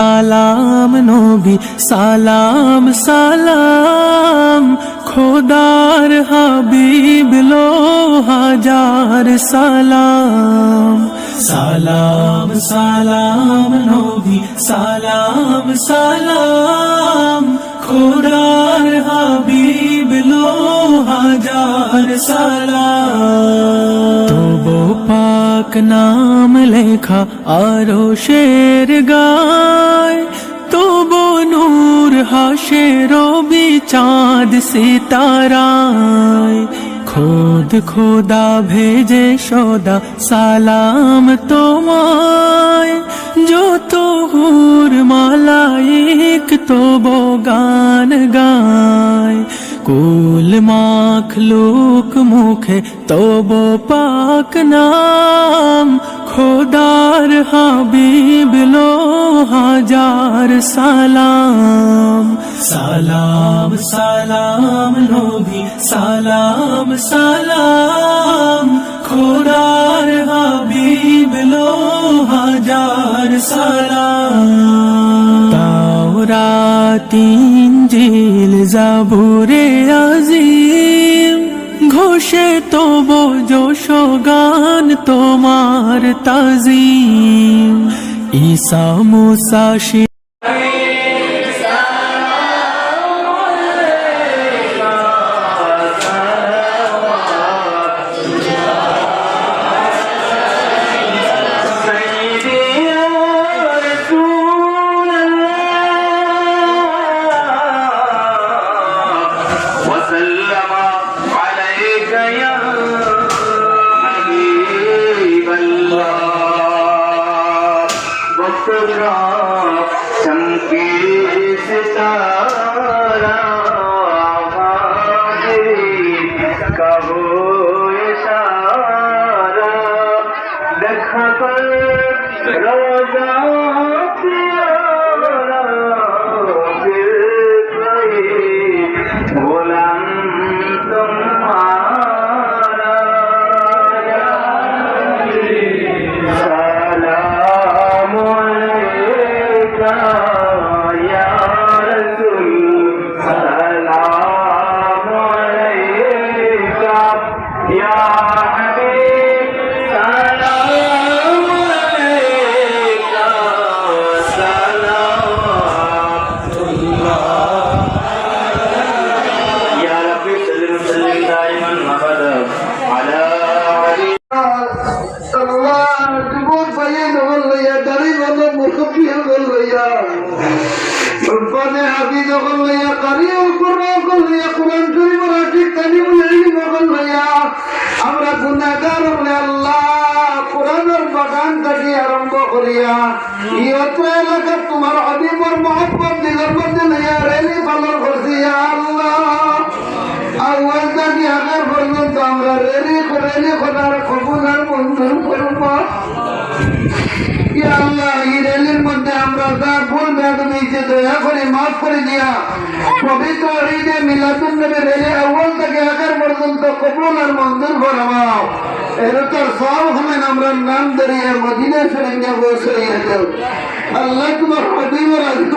সালাম নবী, সালাম সালাম। খোদার হাবিব লো হাজার সালাম। সালাম সালাম নবী, সালাম সালাম। খোদার হাবিব লো হাজার সালাম। পাক নাম লেখা আরও শের গায় তবু নূর হাসে রবি চাঁদ সিতারায় খোদ খোদা ভেজে সদা সালাম তোমায় যত হুর মালাইক তবু গান গায় কুল মাখলুক মুখে তব পাক নাম খোদার হাবিব লো হাজার সালাম সালাম সালাম নবী সালাম সালাম খোদার হাবিব লো হাজার সালাম তাওরাত জাবুরে আজিম। ঘোষে তব যশ গান তোমার তাজিম। ঈসা মুসা का वो इशारा रोजा আমল লইয়া দাড়ি বাঁধা মুরব্বী আমল লইয়া। কোরআনে হাবি যখন লইয়া কারি উপর নকল লইয়া কোরআন শরীফ রাখি কানি বলে নকল লইয়া, আমরা গুনাহগার হলে আল্লাহ কোরআনের বাগান থেকে আরম্ভ আমরা রেলি আল্লাহ এই রেলির মধ্যে আমরা যা ভুল বেদম হয়েছে দয়া করে মাফ করে দিয়া পবিত্র ঈদে মিলাদুন নবী রেলি আউয়াল থেকে আগার পর্যন্ত কবুল আর মঞ্জুর করবাও এরকম সব হলেন আমরা নাম ধরিয়া মদিনা শরীফে বসে যাও আল্লাহ তোমার হাবিবের আজকে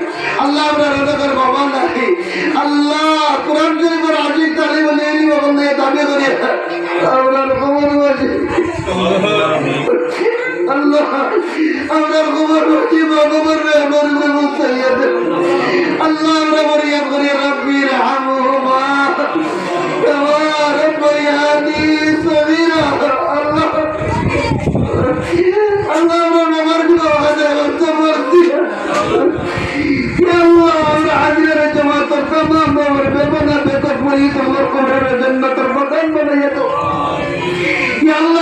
ইমাম ওমর রাহমাতুল্লাহ মুসাইয়্যিদ আল্লাহ আমরা বরিয়া করি রব্বি রহমহুমা কামা রব্বায়ানি সগীরা। আল্লাহ। আল্লাহ আমরা নামার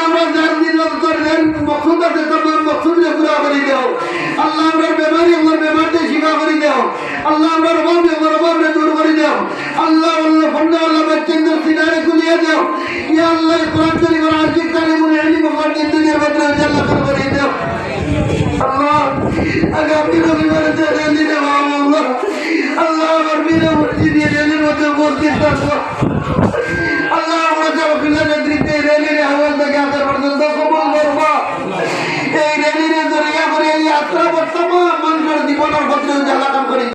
আমার জান দিন অন্তর জান মকসুদ পুরা করে দাও। আল্লাহ আমরা বেমারি, আমার বেমারকে শিফা করে দাও। আল্লাহ আমরা রবাব আমার রবাবকে দূর করে দাও। আল্লাহ আল্লাহ ফন্ডা আল্লাহ, বাচ্চাদের সিনারে খুলিয়ে দাও। ইয়া আল্লাহ কোরআন শরীফ আর আরবি কালিম আর ইলম আমার জিন্দগির মধ্যে আল্লাহ করে দাও। আল্লাহ আগামী রবিবারে জানেন দিনে আল্লাহ। আমার বিনা মসজিদে জেলের মধ্যে বলতে থাকব।